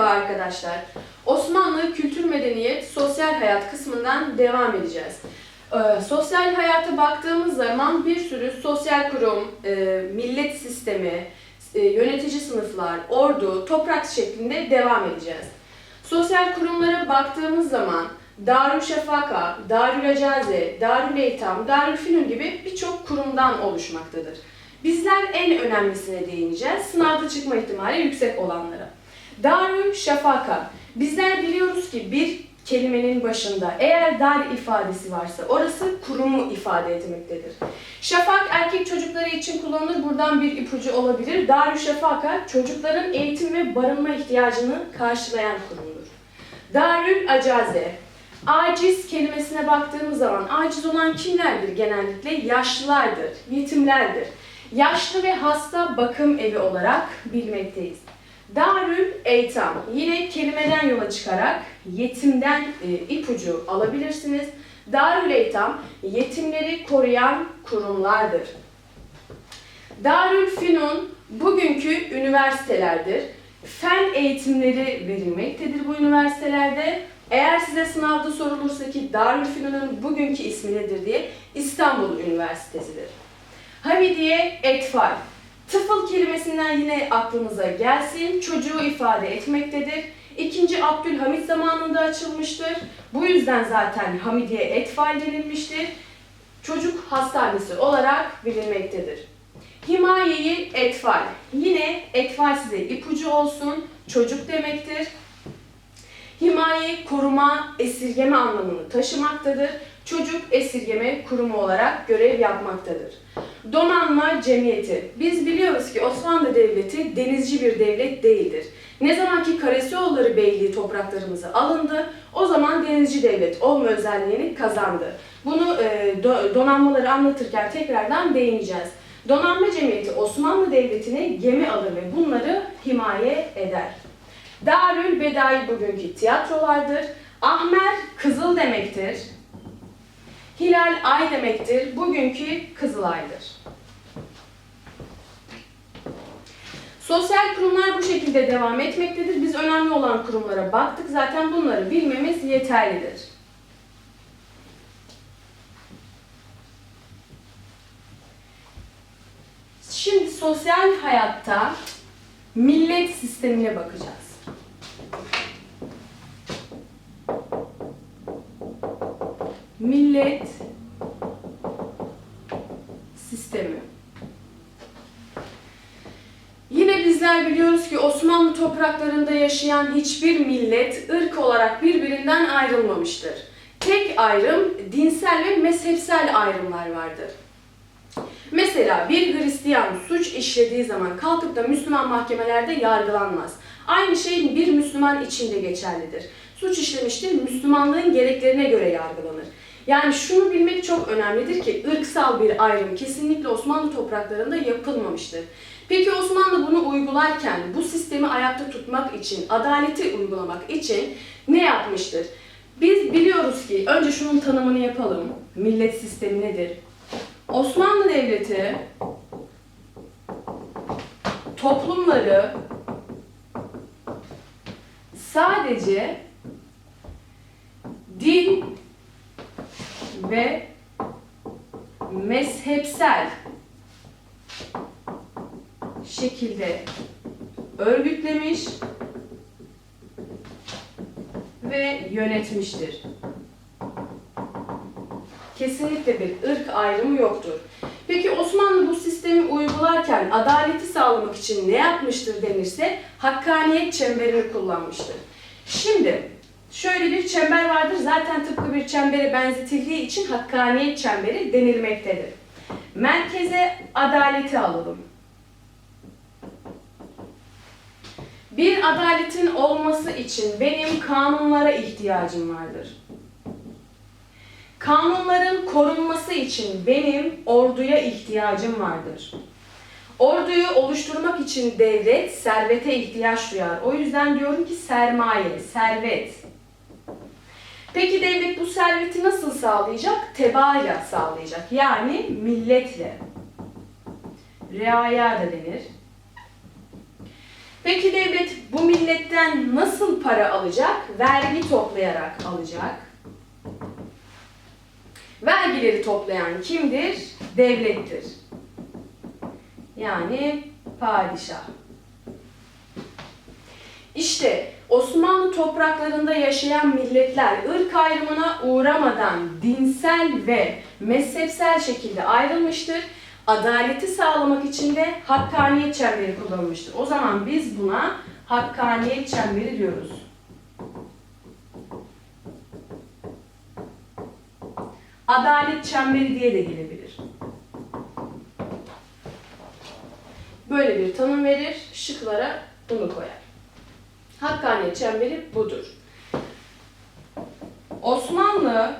Merhaba arkadaşlar. Osmanlı kültür medeniyet sosyal hayat kısmından devam edeceğiz. Ee, sosyal hayata baktığımız zaman bir sürü sosyal kurum, e, millet sistemi, e, yönetici sınıflar, ordu, toprak şeklinde devam edeceğiz. Sosyal kurumlara baktığımız zaman Darüşşafaka, Darülacaze, Darüleytam, Darülfünun gibi birçok kurumdan oluşmaktadır. Bizler en önemlisine değineceğiz. Sınavda çıkma ihtimali yüksek olanlara. Darül Şafaka. Bizler biliyoruz ki bir kelimenin başında eğer dar ifadesi varsa orası kurumu ifade etmektedir. Şafak erkek çocukları için kullanılır. Buradan bir ipucu olabilir. Darül Şafaka çocukların eğitim ve barınma ihtiyacını karşılayan kurumdur. Darül Acaze. Aciz kelimesine baktığımız zaman aciz olan kimlerdir genellikle? Yaşlılardır, yetimlerdir. Yaşlı ve hasta bakım evi olarak bilmekteyiz. Darül Eytam. Yine kelimeden yola çıkarak yetimden e, ipucu alabilirsiniz. Darül Eytam yetimleri koruyan kurumlardır. Darül Fünun bugünkü üniversitelerdir. Fen eğitimleri verilmektedir bu üniversitelerde. Eğer size sınavda sorulursa ki Darülfünun'un bugünkü ismi nedir diye İstanbul Üniversitesi'dir. Hamidiye Etfal. Tıfıl kelimesinden yine aklınıza gelsin. Çocuğu ifade etmektedir. İkinci Abdülhamit zamanında açılmıştır. Bu yüzden zaten Hamidiye Etfal denilmiştir. Çocuk hastanesi olarak bilinmektedir. Himayeyi Etfal. Yine Etfal size ipucu olsun. Çocuk demektir. Himaye, koruma, esirgeme anlamını taşımaktadır. Çocuk esirgeme kurumu olarak görev yapmaktadır. Donanma Cemiyeti. Biz biliyoruz ki Osmanlı Devleti denizci bir devlet değildir. Ne zaman ki Karasioğulları Beyliği topraklarımıza alındı, o zaman denizci devlet olma özelliğini kazandı. Bunu e, do- donanmaları anlatırken tekrardan değineceğiz. Donanma Cemiyeti Osmanlı Devleti'ne gemi alır ve bunları himaye eder. Darül Bedai bugünkü tiyatrolardır. Ahmer kızıl demektir. Hilal ay demektir. Bugünkü Kızılay'dır. Sosyal kurumlar bu şekilde devam etmektedir. Biz önemli olan kurumlara baktık. Zaten bunları bilmemiz yeterlidir. Şimdi sosyal hayatta millet sistemine bakacağız. Millet sistemi. Yine bizler biliyoruz ki Osmanlı topraklarında yaşayan hiçbir millet ırk olarak birbirinden ayrılmamıştır. Tek ayrım dinsel ve mezhepsel ayrımlar vardır. Mesela bir Hristiyan suç işlediği zaman kalkıp da Müslüman mahkemelerde yargılanmaz. Aynı şey bir Müslüman için de geçerlidir. Suç işlemiştir, Müslümanlığın gereklerine göre yargılanır. Yani şunu bilmek çok önemlidir ki ırksal bir ayrım kesinlikle Osmanlı topraklarında yapılmamıştır. Peki Osmanlı bunu uygularken, bu sistemi ayakta tutmak için, adaleti uygulamak için ne yapmıştır? Biz biliyoruz ki, önce şunun tanımını yapalım. Millet sistemi nedir? Osmanlı Devleti toplumları sadece din ve mezhepsel şekilde örgütlemiş ve yönetmiştir. Kesinlikle bir ırk ayrımı yoktur. Peki Osmanlı bu sistemi uygularken adaleti sağlamak için ne yapmıştır denirse hakkaniyet çemberini kullanmıştır. Şimdi şöyle bir çember vardır. Zaten tıpkı bir çembere benzetildiği için hakkaniyet çemberi denilmektedir. Merkeze adaleti alalım. Bir adaletin olması için benim kanunlara ihtiyacım vardır. Kanunların korunması için benim orduya ihtiyacım vardır. Orduyu oluşturmak için devlet servete ihtiyaç duyar. O yüzden diyorum ki sermaye, servet. Peki devlet bu serveti nasıl sağlayacak? Tebaayla sağlayacak. Yani milletle. Reaya da denir. Peki devlet bu milletten nasıl para alacak? Vergi toplayarak alacak. Vergileri toplayan kimdir? Devlettir. Yani padişah. İşte Osmanlı topraklarında yaşayan milletler ırk ayrımına uğramadan dinsel ve mezhepsel şekilde ayrılmıştır. Adaleti sağlamak için de hakkaniyet çemberi kullanılmıştır. O zaman biz buna hakkaniyet çemberi diyoruz. Adalet çemberi diye de gelebilir. Böyle bir tanım verir, şıklara bunu koyar. Hakkaniyet çemberi budur. Osmanlı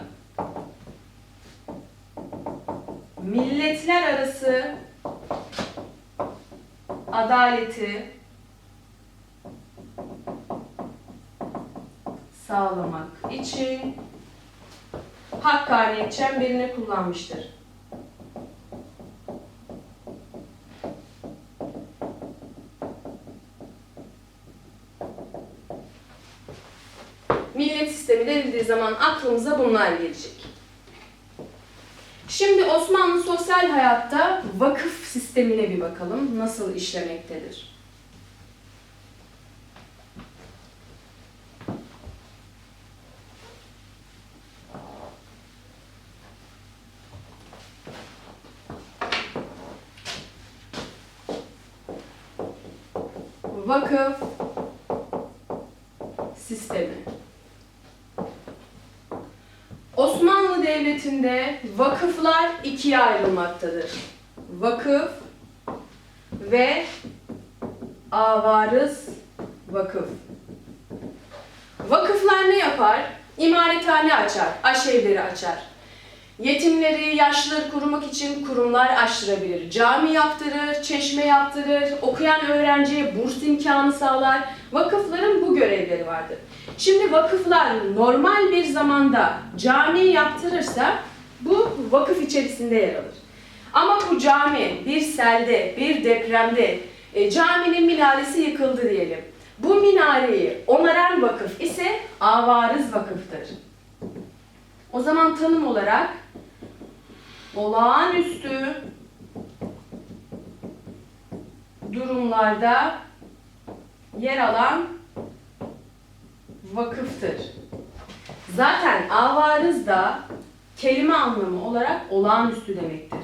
milletler arası adaleti sağlamak için hakkaniyet çemberini kullanmıştır. Zaman aklımıza bunlar gelecek. Şimdi Osmanlı sosyal hayatta vakıf sistemine bir bakalım. Nasıl işlemektedir? Vakıf sistemi. Osmanlı Devleti'nde vakıflar ikiye ayrılmaktadır. Vakıf ve avarız vakıf. Vakıflar ne yapar? İmarethane açar, aşevleri açar. Yetimleri, yaşlıları korumak için kurumlar açtırabilir. Cami yaptırır, çeşme yaptırır, okuyan öğrenciye burs imkanı sağlar. Vakıfların bu görevleri vardır. Şimdi vakıflar normal bir zamanda cami yaptırırsa bu vakıf içerisinde yer alır. Ama bu cami bir selde, bir depremde e, caminin minaresi yıkıldı diyelim. Bu minareyi onaran vakıf ise avarız vakıftır. O zaman tanım olarak olağanüstü durumlarda yer alan vakıftır. Zaten avarız da kelime anlamı olarak olağanüstü demektir.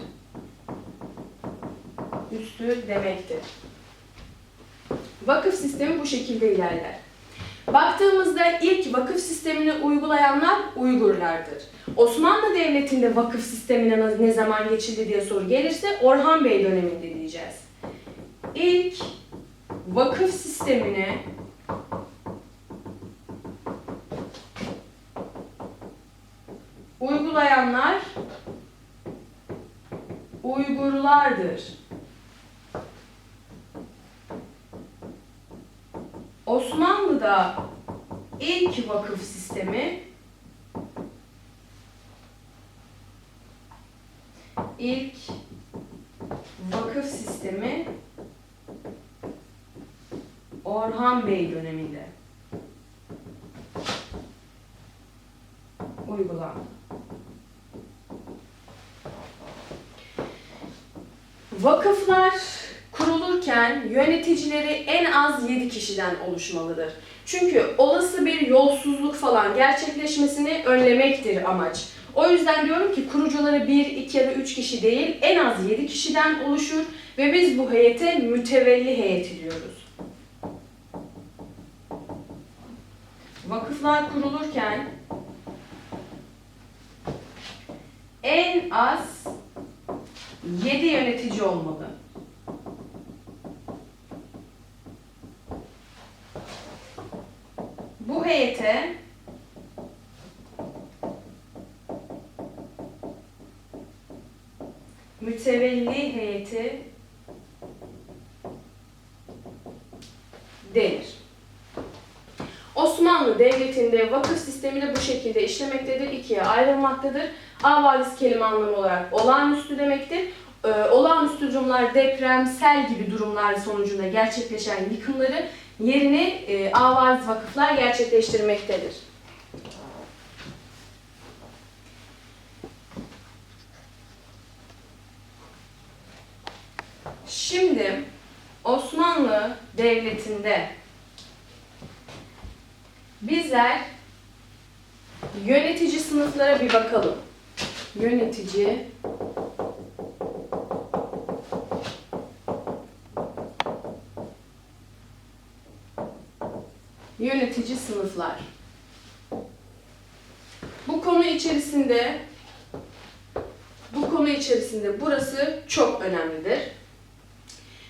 Üstü demektir. Vakıf sistemi bu şekilde ilerler. Baktığımızda ilk vakıf sistemini uygulayanlar Uygurlardır. Osmanlı Devleti'nde vakıf sistemine ne zaman geçildi diye soru gelirse Orhan Bey döneminde diyeceğiz. İlk vakıf sistemini uygulayanlar Uygurlardır. Osmanlı'da ilk vakıf sistemi ilk vakıf sistemi Orhan Bey döneminde Vakıflar kurulurken yöneticileri en az 7 kişiden oluşmalıdır. Çünkü olası bir yolsuzluk falan gerçekleşmesini önlemektir amaç. O yüzden diyorum ki kurucuları 1, 2 ya da 3 kişi değil en az 7 kişiden oluşur ve biz bu heyete mütevelli heyeti diyoruz. Vakıflar kurulurken en az 7 yönetici olmalı. Bu heyete mütevelli heyeti denir. Osmanlı Devleti'nde vakıf sistemi de bu şekilde işlemektedir, ikiye ayrılmaktadır. Avalis kelime anlamı olarak olağanüstü demektir. Ee, olağanüstü durumlar, deprem, sel gibi durumlar sonucunda gerçekleşen yıkımları yerini e, avariz vakıflar gerçekleştirmektedir. Şimdi Osmanlı Devleti'nde bizler yönetici sınıflara bir bakalım. Yönetici sınıflar. Bu konu içerisinde bu konu içerisinde burası çok önemlidir.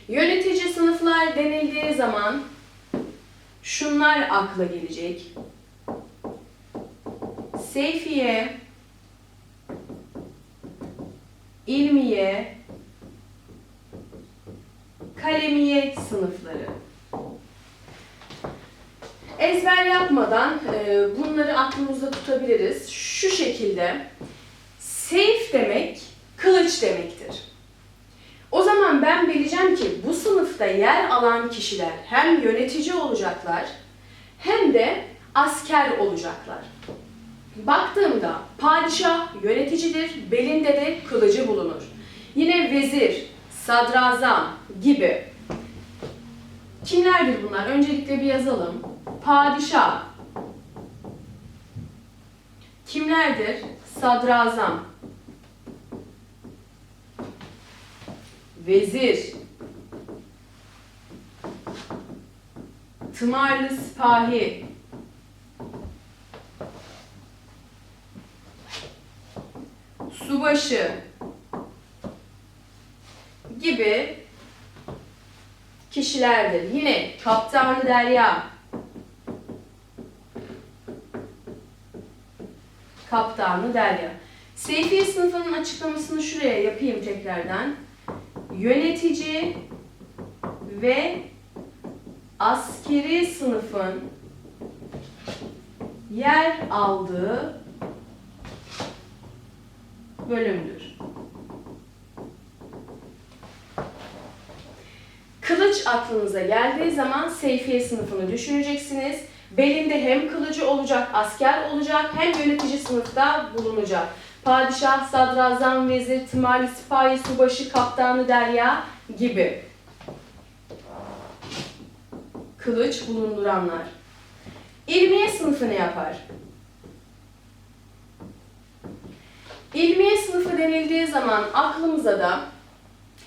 Yönetici sınıflar denildiği zaman şunlar akla gelecek. Seyfiye, ilmiye, kalemiye sınıfları. Ezber yapmadan e, bunları aklımızda tutabiliriz. Şu şekilde seyf demek kılıç demektir. O zaman ben bileceğim ki bu sınıfta yer alan kişiler hem yönetici olacaklar hem de asker olacaklar. Baktığımda padişah yöneticidir, belinde de kılıcı bulunur. Yine vezir, sadrazam gibi. Kimlerdir bunlar? Öncelikle bir yazalım. Padişah. Kimlerdir? Sadrazam. Vezir. Tımarlı sipahi. Subaşı. Gibi kişilerdir. Yine Kaptanı Derya. Kaptanı Derya. Seyfiye sınıfının açıklamasını şuraya yapayım tekrardan. Yönetici ve askeri sınıfın yer aldığı bölümdür. Kılıç aklınıza geldiği zaman Seyfiye sınıfını düşüneceksiniz. Belinde hem kılıcı olacak, asker olacak, hem yönetici sınıfta bulunacak. Padişah, sadrazam, vezir, tımarlı sipahi, subaşı, kaptanı derya gibi. Kılıç bulunduranlar. İlmiye sınıfı ne yapar? İlmiye sınıfı denildiği zaman aklımıza da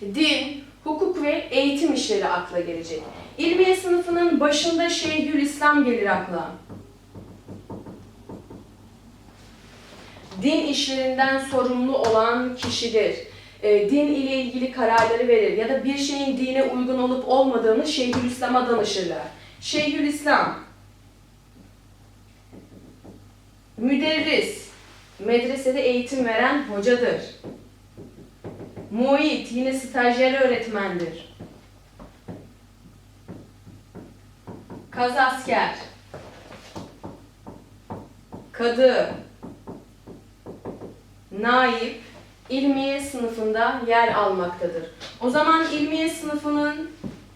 din, hukuk ve eğitim işleri akla gelecek. İlmiye sınıfının başında Şeyhülislam gelir akla. Din işlerinden sorumlu olan kişidir. E, din ile ilgili kararları verir ya da bir şeyin dine uygun olup olmadığını Şeyhülislam'a danışırlar. Şeyhülislam müderris, medresede eğitim veren hocadır. Muit yine stajyer öğretmendir. Kazasker. Kadı. Naip ilmiye sınıfında yer almaktadır. O zaman ilmiye sınıfının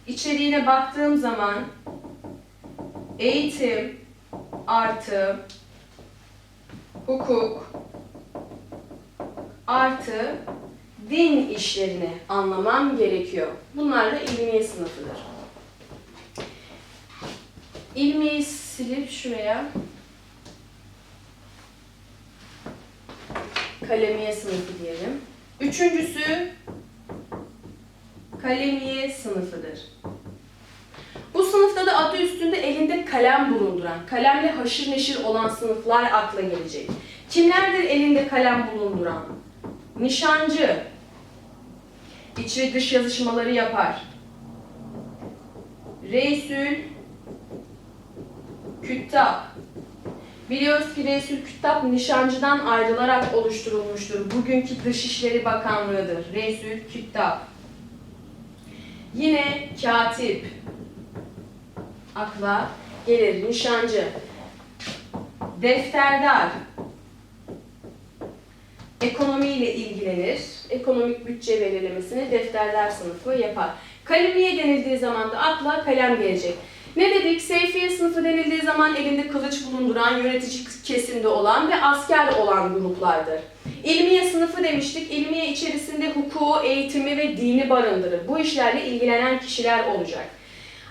içeriğine baktığım zaman eğitim artı hukuk artı din işlerini anlamam gerekiyor. Bunlar da ilmiye sınıfıdır. İlmiyi silip şuraya kalemiye sınıfı diyelim. Üçüncüsü kalemiye sınıfıdır. Bu sınıfta da adı üstünde elinde kalem bulunduran, kalemle haşır neşir olan sınıflar akla gelecek. Kimlerdir elinde kalem bulunduran? Nişancı, iç ve dış yazışmaları yapar. Reisül Küttab. Biliyoruz ki Reisül Küttab nişancıdan ayrılarak oluşturulmuştur. Bugünkü Dışişleri Bakanlığı'dır. Reisül Küttab. Yine katip akla gelir. Nişancı. Defterdar. Ekonomiyle ilgilenir. Ekonomik bütçe belirlemesini defterdar sınıfı yapar. Kalemiye denildiği zaman da akla kalem gelecek. Ne dedik? Seyfiye sınıfı denildiği zaman elinde kılıç bulunduran, yönetici kesimde olan ve asker olan gruplardır. İlmiye sınıfı demiştik. İlmiye içerisinde hukuku, eğitimi ve dini barındırır. Bu işlerle ilgilenen kişiler olacak.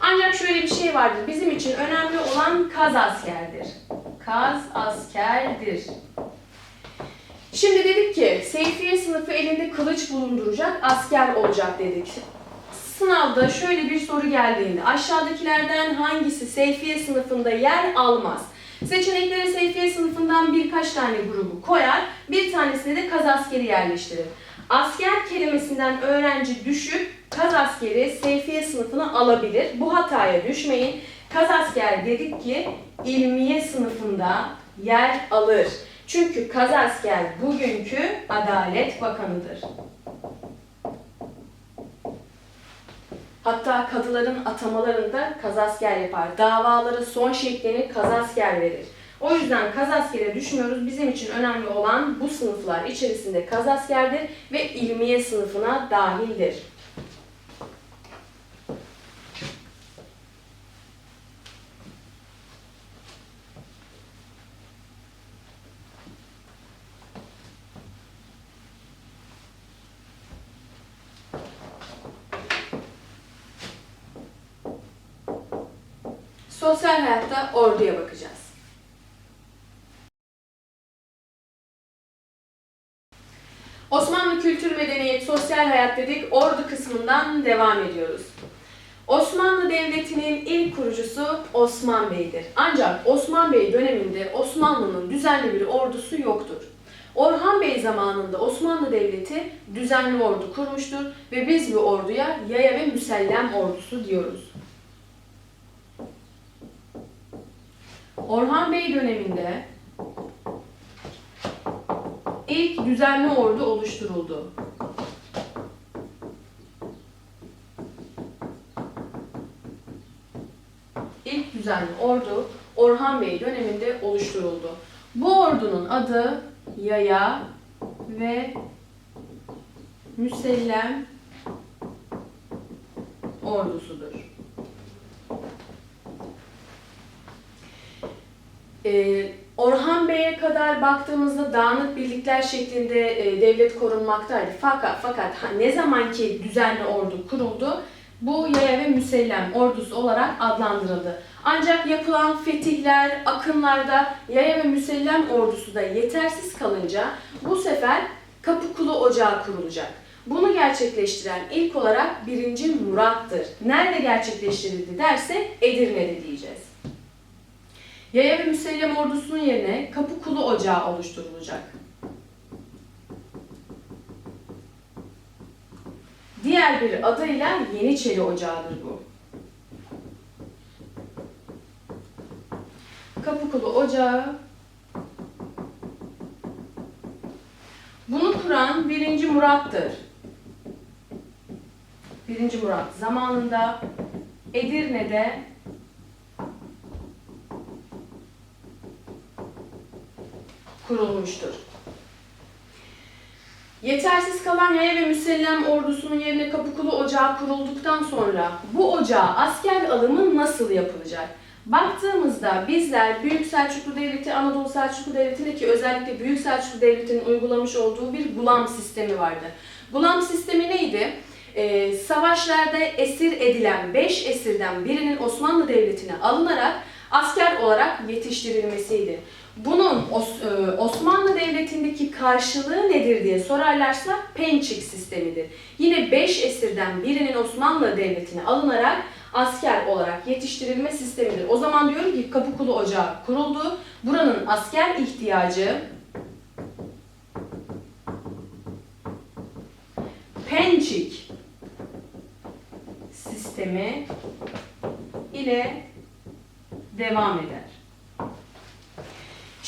Ancak şöyle bir şey vardır. Bizim için önemli olan kaz askerdir. Kaz askerdir. Şimdi dedik ki Seyfiye sınıfı elinde kılıç bulunduracak asker olacak dedik. Sınavda şöyle bir soru geldiğinde aşağıdakilerden hangisi Seyfiye sınıfında yer almaz? Seçeneklere Seyfiye sınıfından birkaç tane grubu koyar, bir tanesine de kaz askeri yerleştirir. Asker kelimesinden öğrenci düşüp kaz askeri Seyfiye sınıfına alabilir. Bu hataya düşmeyin. Kaz asker dedik ki ilmiye sınıfında yer alır. Çünkü kaz asker bugünkü Adalet Bakanı'dır. Hatta kadıların atamalarında kazasker yapar. Davalara son şeklini kazasker verir. O yüzden kazaskere düşmüyoruz. Bizim için önemli olan bu sınıflar içerisinde kazaskerdir ve ilmiye sınıfına dahildir. Sosyal hayatta orduya bakacağız. Osmanlı kültür medeniyet sosyal hayat dedik. Ordu kısmından devam ediyoruz. Osmanlı Devleti'nin ilk kurucusu Osman Bey'dir. Ancak Osman Bey döneminde Osmanlı'nın düzenli bir ordusu yoktur. Orhan Bey zamanında Osmanlı Devleti düzenli ordu kurmuştur ve biz bu orduya yaya ve müsellem ordusu diyoruz. Orhan Bey döneminde ilk düzenli ordu oluşturuldu. İlk düzenli ordu Orhan Bey döneminde oluşturuldu. Bu ordunun adı Yaya ve Müsellem ordusudur. Ee, Orhan Bey'e kadar baktığımızda dağınık birlikler şeklinde e, devlet korunmaktaydı. Fakat fakat ha, ne zaman ki düzenli ordu kuruldu, bu yaya ve müsellem ordusu olarak adlandırıldı. Ancak yapılan fetihler, akınlarda yaya ve müsellem ordusu da yetersiz kalınca bu sefer Kapıkulu Ocağı kurulacak. Bunu gerçekleştiren ilk olarak 1. Murat'tır. Nerede gerçekleştirildi derse Edirne'de diyeceğiz. Yaya ve Müsellem ordusunun yerine Kapıkulu Ocağı oluşturulacak. Diğer bir adıyla Yeniçeri Ocağı'dır bu. Kapıkulu Ocağı Bunu kuran 1. Murat'tır. 1. Murat zamanında Edirne'de kurulmuştur. Yetersiz kalan yaya ve müsellem ordusunun yerine Kapıkulu Ocağı kurulduktan sonra bu ocağa asker alımı nasıl yapılacak? Baktığımızda bizler Büyük Selçuklu Devleti, Anadolu Selçuklu Devleti'ndeki özellikle Büyük Selçuklu Devleti'nin uygulamış olduğu bir gulam sistemi vardı. Gulam sistemi neydi? Ee, savaşlarda esir edilen 5 esirden birinin Osmanlı Devleti'ne alınarak asker olarak yetiştirilmesiydi. Bunun e, Osmanlı Devleti'ndeki karşılığı nedir diye sorarlarsa pençik sistemidir. Yine 5 esirden birinin Osmanlı Devleti'ne alınarak asker olarak yetiştirilme sistemidir. O zaman diyorum ki Kapıkulu Ocağı kuruldu. Buranın asker ihtiyacı pençik sistemi ile devam eder.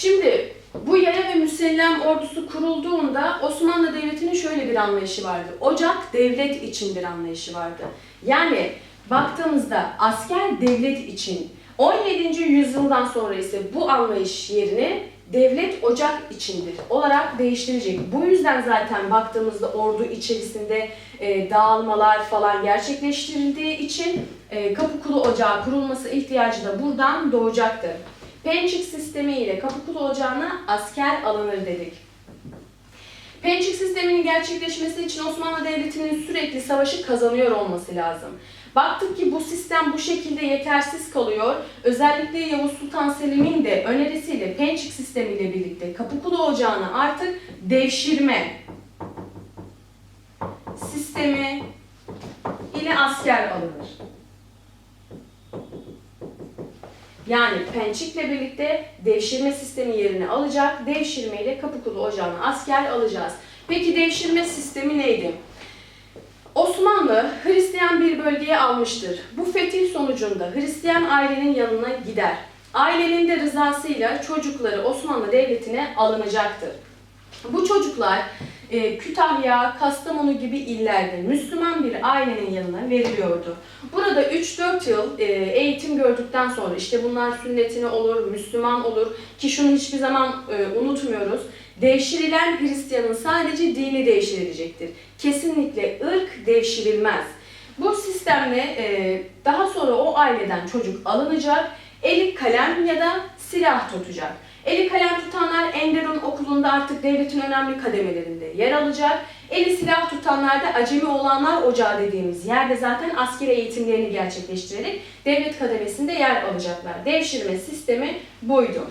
Şimdi bu yaya ve müsellem ordusu kurulduğunda Osmanlı Devleti'nin şöyle bir anlayışı vardı. Ocak devlet için bir anlayışı vardı. Yani baktığımızda asker devlet için 17. yüzyıldan sonra ise bu anlayış yerini devlet ocak içindir olarak değiştirecek. Bu yüzden zaten baktığımızda ordu içerisinde e, dağılmalar falan gerçekleştirildiği için e, Kapıkulu Ocağı kurulması ihtiyacı da buradan doğacaktır. Pençik sistemi ile Kapıkulu Ocağı'na asker alınır dedik. Pençik sisteminin gerçekleşmesi için Osmanlı Devleti'nin sürekli savaşı kazanıyor olması lazım. Baktık ki bu sistem bu şekilde yetersiz kalıyor. Özellikle Yavuz Sultan Selim'in de önerisiyle Pençik sistemiyle birlikte Kapıkulu Ocağı'na artık devşirme sistemi ile asker alınır. Yani Pençik'le birlikte devşirme sistemi yerini alacak. Devşirme ile Kapıkulu Ocağı'na asker alacağız. Peki devşirme sistemi neydi? Osmanlı Hristiyan bir bölgeye almıştır. Bu fetih sonucunda Hristiyan ailenin yanına gider. Ailenin de rızasıyla çocukları Osmanlı Devleti'ne alınacaktır. Bu çocuklar Kütahya, Kastamonu gibi illerde Müslüman bir ailenin yanına veriliyordu. Burada 3-4 yıl e, eğitim gördükten sonra işte bunlar sünnetine olur, Müslüman olur ki şunu hiçbir zaman e, unutmuyoruz. Devşirilen Hristiyanın sadece dini devşirilecektir. Kesinlikle ırk devşirilmez. Bu sistemle e, daha sonra o aileden çocuk alınacak, eli kalem ya da silah tutacak. Eli kalem tutanlar Enderun okulunda artık devletin önemli kademelerinde yer alacak. Eli silah tutanlar da acemi olanlar ocağı dediğimiz yerde zaten askeri eğitimlerini gerçekleştirerek devlet kademesinde yer alacaklar. Devşirme sistemi buydu.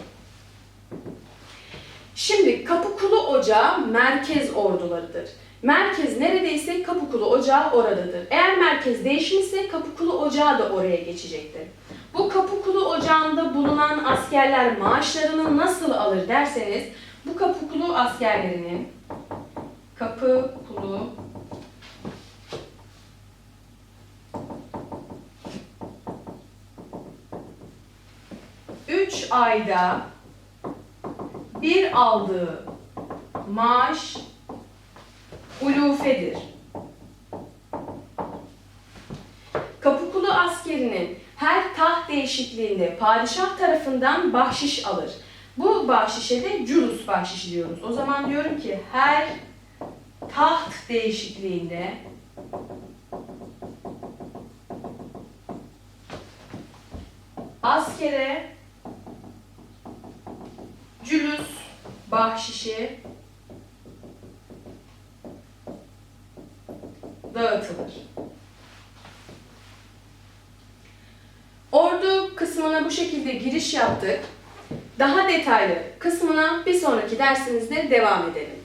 Şimdi Kapıkulu Ocağı merkez ordularıdır. Merkez neredeyse Kapıkulu Ocağı oradadır. Eğer merkez değişmişse Kapıkulu Ocağı da oraya geçecektir. Bu Kapıkulu Ocağı'nda bulunan askerler maaşlarını nasıl alır derseniz bu Kapıkulu askerlerinin Kapıkulu üç ayda bir aldığı maaş ulufedir. Kapıkulu askerinin her değişikliğinde padişah tarafından bahşiş alır. Bu bahşişe de culus bahşişi diyoruz. O zaman diyorum ki her taht değişikliğinde askere cülüs bahşişi dağıtılır. Ordu kısmına bu şekilde giriş yaptık. Daha detaylı kısmına bir sonraki dersimizde devam edelim.